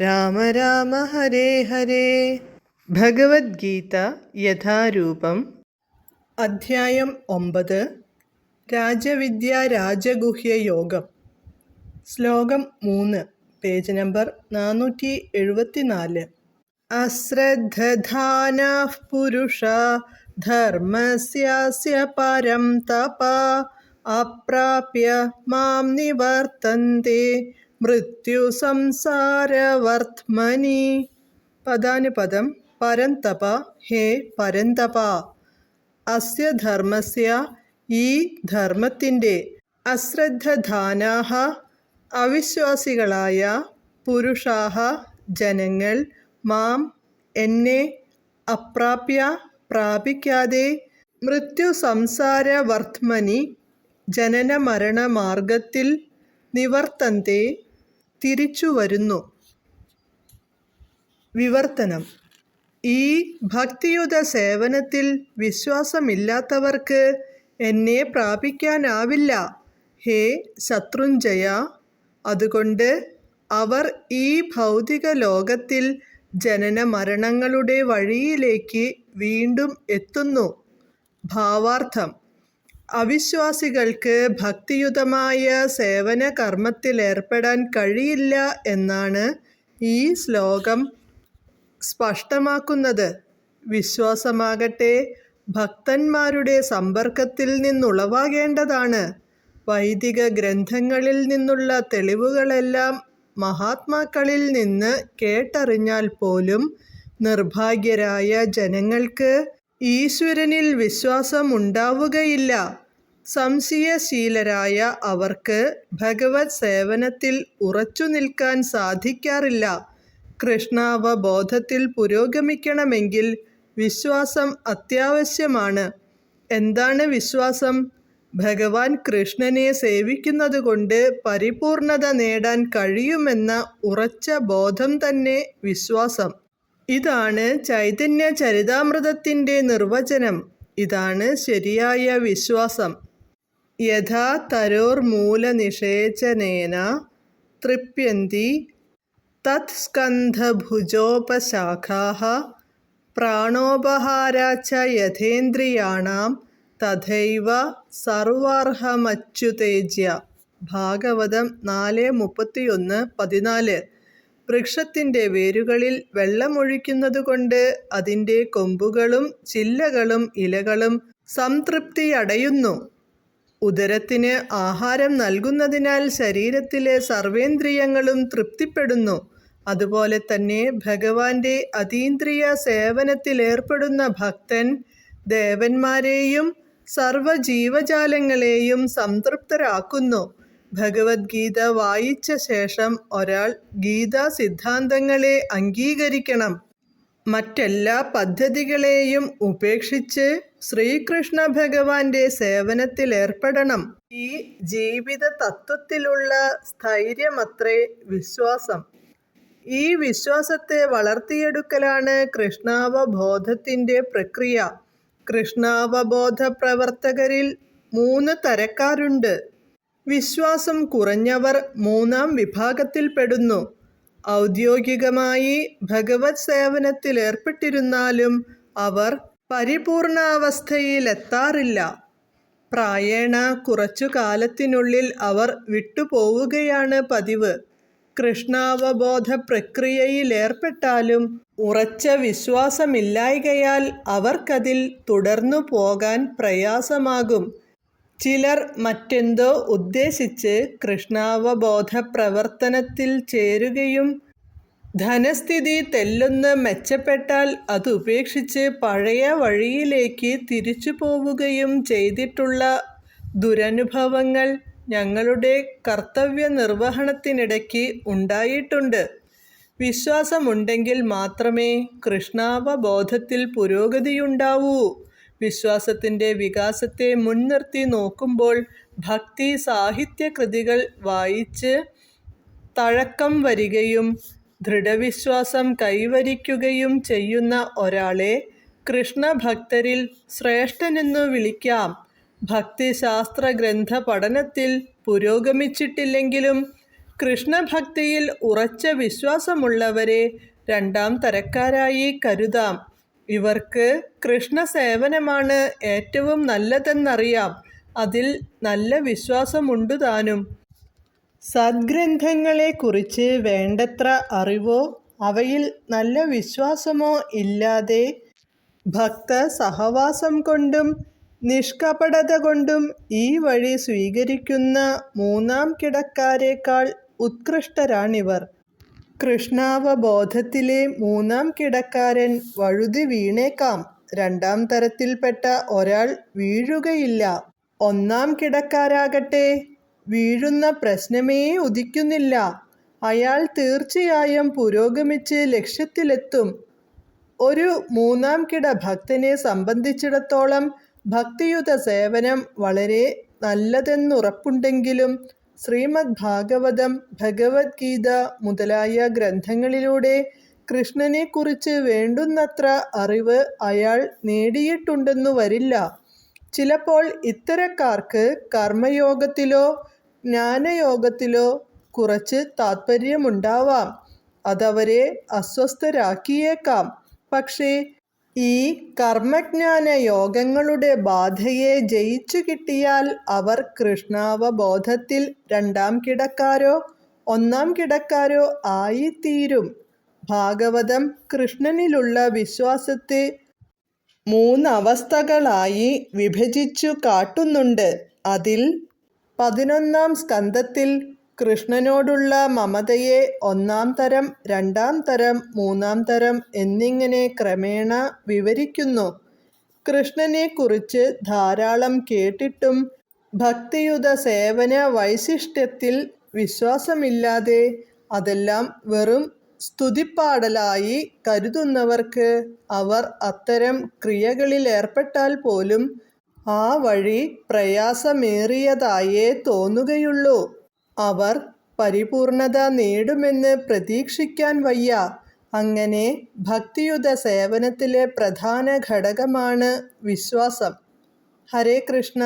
രാമ രാമ ഹരേ ഹരേ. ഭഗവത്ഗീത യഥാരൂപം. അധ്യായം ഒമ്പത്. രാജവിദ്യ രാജഗുഹ്യ യോഗം. ശ്ലോകം മൂന്ന്. പേജ് നമ്പർ നാനൂറ്റി എഴുപത്തിനാല്. അശ്രദ്ധാന പുരുഷ. ധർമ്മസ്യാസ്യ പരം തപ. അപ്രാപ്യ മാം നിവർത്തന്തെ. മൃത്യുസംസാരവർദ്ധ്മനി പദാനുപദം പരന്തപ. ഹേ പരന്തപ. അസ്യ ധർമ്മസ്യ ഈ ധർമ്മത്തിന്റെ അശ്രദ്ധധാനാഹ അവിശ്വാസികളായ പുരുഷാഹ ജനങ്ങൾ മാം എന്നെ അപ്രാപ്യ പ്രാപിക്കാതെ മൃത്യു സംസാരവർത്മനി ജനന മരണ മാർഗത്തിൽ നിവർത്തന്തെ തിരിച്ചു വരുന്നു വിവർത്തനം. ഈ ഭക്തിയുത സേവനത്തിൽ വിശ്വാസമില്ലാത്തവർക്ക് എന്നെ പ്രാപിക്കാനാവില്ല. ഹേ ശത്രുഞ്ജയ അതുകൊണ്ട് അവർ ഈ ഭൗതിക ലോകത്തിൽ ജനന മരണങ്ങളുടെ വഴിയിലേക്ക് വീണ്ടും എത്തുന്നു. ഭാവാർത്ഥം. അവിശ്വാസികൾക്ക് ഭക്തിയുതമായ സേവന കർമ്മത്തിലേർപ്പെടാൻ കഴിയില്ല എന്നാണ് ഈ ശ്ലോകം സ്പഷ്ടമാക്കുന്നത്. വിശ്വാസമാകട്ടെ ഭക്തന്മാരുടെ സമ്പർക്കത്തിൽ നിന്നുളവാകേണ്ടതാണ്. വൈദിക ഗ്രന്ഥങ്ങളിൽ നിന്നുള്ള തെളിവുകളെല്ലാം മഹാത്മാക്കളിൽ നിന്ന് കേട്ടറിഞ്ഞാൽ പോലും നിർഭാഗ്യരായ ജനങ്ങൾക്ക് ഈശ്വരനിൽ വിശ്വാസമുണ്ടാവുകയില്ല. സംശയശീലരായ അവർക്ക് ഭഗവത് സേവനത്തിൽ ഉറച്ചു നിൽക്കാൻ സാധിക്കാറില്ല. കൃഷ്ണാവബോധത്തിൽ പുരോഗമിക്കണമെങ്കിൽ വിശ്വാസം അത്യാവശ്യമാണ്. എന്താണ് വിശ്വാസം? ഭഗവാൻ കൃഷ്ണനെ സേവിക്കുന്നതുകൊണ്ട് പരിപൂർണത നേടാൻ കഴിയുമെന്ന ഉറച്ച ബോധം തന്നെ വിശ്വാസം. ഇതാണ് ചൈതന്യ ചരിതാമൃതത്തിന്റെ നിർവചനം. ഇതാണ് ശരിയായ വിശ്വാസം. യഥാ തരോർമൂലനിഷേചനേന തൃപ്യന്തി തത് സ്കന്ധഭുജോപശാഖാः പ്രാണോപഹാരാച്ച യഥേന്ദ്രിയാണാം തഥൈവ സർവാർഹമച്യുതേജ്യ. ഭാഗവതം നാല് മുപ്പത്തിയൊന്ന് പതിനാല്. വൃക്ഷത്തിന്റെ വേരുകളിൽ വെള്ളമൊഴിക്കുന്നത് കൊണ്ട് അതിന്റെ കൊമ്പുകളും ചില്ലകളും ഇലകളും സംതൃപ്തിയടയുന്നു. ഉദരത്തിന് ആഹാരം നൽകുന്നതിനാൽ ശരീരത്തിലെ സർവേന്ദ്രിയങ്ങളും തൃപ്തിപ്പെടുന്നു. അതുപോലെ തന്നെ ഭഗവാന്റെ അതീന്ദ്രിയ സേവനത്തിലേർപ്പെടുന്ന ഭക്തൻ ദേവന്മാരെയും സർവജീവജാലങ്ങളെയും സംതൃപ്തരാക്കുന്നു. ഭഗവത്ഗീത വായിച്ച ശേഷം ഒരാൾ ഗീതാ സിദ്ധാന്തങ്ങളെ അംഗീകരിക്കണം. മറ്റെല്ലാ പദ്ധതികളെയും ഉപേക്ഷിച്ച് ശ്രീകൃഷ്ണ ഭഗവാന്റെ സേവനത്തിലേർപ്പെടണം ഈ ജീവിത തത്വത്തിലുള്ള സ്ഥൈര്യമത്രേ വിശ്വാസം. ഈ വിശ്വാസത്തെ വളർത്തിയെടുക്കലാണ് കൃഷ്ണാവബോധത്തിന്റെ പ്രക്രിയ. കൃഷ്ണാവബോധ പ്രവർത്തകരിൽ മൂന്ന് തരക്കാരുണ്ട്. വിശ്വാസം കുറഞ്ഞവർ മൂന്നാം വിഭാഗത്തിൽപ്പെടുന്നു ഔദ്യോഗികമായി ഭഗവത് സേവനത്തിലേർപ്പെട്ടിരുന്നാലും അവർ പരിപൂർണാവസ്ഥയിലെത്താറില്ല. പ്രായേണ കുറച്ചു കാലത്തിനുള്ളിൽ അവർ വിട്ടുപോവുകയാണ് പതിവ്. കൃഷ്ണാവബോധ പ്രക്രിയയിലേർപ്പെട്ടാലും ഉറച്ച വിശ്വാസമില്ലായ്കയാൽ അവർക്കതിൽ തുടർന്നു പോകാൻ പ്രയാസമാകും. ചിലർ മറ്റെന്തോ ഉദ്ദേശിച്ച് കൃഷ്ണാവബോധ പ്രവർത്തനത്തിൽ ചേരുകയും ധനസ്ഥിതി തെല്ലൊന്ന് മെച്ചപ്പെട്ടാൽ അതുപേക്ഷിച്ച് പഴയ വഴിയിലേക്ക് തിരിച്ചു പോവുകയും ചെയ്തിട്ടുള്ള ദുരനുഭവങ്ങൾ ഞങ്ങളുടെ കർത്തവ്യ നിർവഹണത്തിനിടയ്ക്ക് ഉണ്ടായിട്ടുണ്ട്. വിശ്വാസമുണ്ടെങ്കിൽ മാത്രമേ കൃഷ്ണാവബോധത്തിൽ പുരോഗതിയുണ്ടാവൂ. വിശ്വാസത്തിന്റെ വികാസത്തെ മുൻനിർത്തി നോക്കുമ്പോൾ ഭക്തി സാഹിത്യ കൃതികൾ വായിച്ച് തഴക്കം വരികയും ദൃഢവിശ്വാസം കൈവരിക്കുകയും ചെയ്യുന്ന ഒരാളെ കൃഷ്ണഭക്തരിൽ ശ്രേഷ്ഠനെന്നു വിളിക്കാം. ഭക്തിശാസ്ത്ര ഗ്രന്ഥ പഠനത്തിൽ പുരോഗമിച്ചിട്ടില്ലെങ്കിലും കൃഷ്ണഭക്തിയിൽ ഉറച്ച വിശ്വാസമുള്ളവരെ രണ്ടാം തരക്കാരായി കരുതാം. ഇവർക്ക് കൃഷ്ണസേവനമാണ് ഏറ്റവും നല്ലതെന്നറിയാം. അതിൽ നല്ല വിശ്വാസമുണ്ടു താനും. സദ്ഗ്രന്ഥങ്ങളെക്കുറിച്ച് വേണ്ടത്ര അറിവോ അവയിൽ നല്ല വിശ്വാസമോ ഇല്ലാതെ ഭക്ത സഹവാസം കൊണ്ടും നിഷ്കപടത കൊണ്ടും ഈ വഴി സ്വീകരിക്കുന്ന മൂന്നാം കിടക്കാരേക്കാൾ ഉത്കൃഷ്ടരാണിവർ. കൃഷ്ണാവബോധത്തിലെ മൂന്നാം കിടക്കാരൻ വഴുതി വീണേക്കാം. രണ്ടാം തരത്തിൽപ്പെട്ട ഒരാൾ വീഴുകയില്ല. ഒന്നാം കിടക്കാരാകട്ടെ വീഴുന്ന പ്രശ്നമേ ഉദിക്കുന്നില്ല. അയാൾ തീർച്ചയായും പുരോഗമിച്ച് ലക്ഷ്യത്തിലെത്തും. ഒരു മൂന്നാം കിട ഭക്തനെ സംബന്ധിച്ചിടത്തോളം ഭക്തിയുത സേവനം വളരെ നല്ലതെന്നുറപ്പുണ്ടെങ്കിലും ശ്രീമദ് ഭാഗവതം ഭഗവത്ഗീത മുതലായ ഗ്രന്ഥങ്ങളിലൂടെ കൃഷ്ണനെക്കുറിച്ച് വേണ്ടുന്നത്ര അറിവ് അയാൾ നേടിയിട്ടുണ്ടെന്നു വരില്ല. ചിലപ്പോൾ ഇത്തരക്കാർക്ക് കർമ്മയോഗത്തിലോ ജ്ഞാനയോഗത്തിലോ കുറച്ച് താത്പര്യമുണ്ടാവാം. അതവരെ അസ്വസ്ഥരാക്കിയേക്കാം. പക്ഷേ ഈ കർമ്മജ്ഞാന യോഗങ്ങളുടെ ബാധയെ ജയിച്ചു കിട്ടിയാൽ അവർ കൃഷ്ണാവബോധത്തിൽ രണ്ടാം കിടക്കാരോ ഒന്നാം കിടക്കാരോ ആയിത്തീരും. ഭാഗവതം കൃഷ്ണനിലുള്ള വിശ്വാസത്തെ മൂന്നവസ്ഥകളായി വിഭജിച്ചു കാട്ടുന്നുണ്ട്. അതിൽ പതിനൊന്നാം സ്കന്ധത്തിൽ കൃഷ്ണനോടുള്ള മമതയെ ഒന്നാം തരം രണ്ടാം തരം മൂന്നാം തരം എന്നിങ്ങനെ ക്രമേണ വിവരിക്കുന്നു. കൃഷ്ണനെക്കുറിച്ച് ധാരാളം കേട്ടിട്ടും ഭക്തിയുത സേവന വൈശിഷ്ട്യത്തിൽ വിശ്വാസമില്ലാതെ അതെല്ലാം വെറും സ്തുതിപ്പാടലായി കരുതുന്നവർക്ക് അവർ അത്തരം ക്രിയകളിലേർപ്പെട്ടാൽ പോലും ആ വഴി പ്രയാസമേറിയതായേ തോന്നുകയുള്ളൂ. അവർ പരിപൂർണത നേടുമെന്ന് പ്രതീക്ഷിക്കാൻ വയ്യ. അങ്ങനെ ഭക്തിയുത സേവനത്തിലെ പ്രധാന ഘടകമാണ് വിശ്വാസം. ഹരേ കൃഷ്ണ.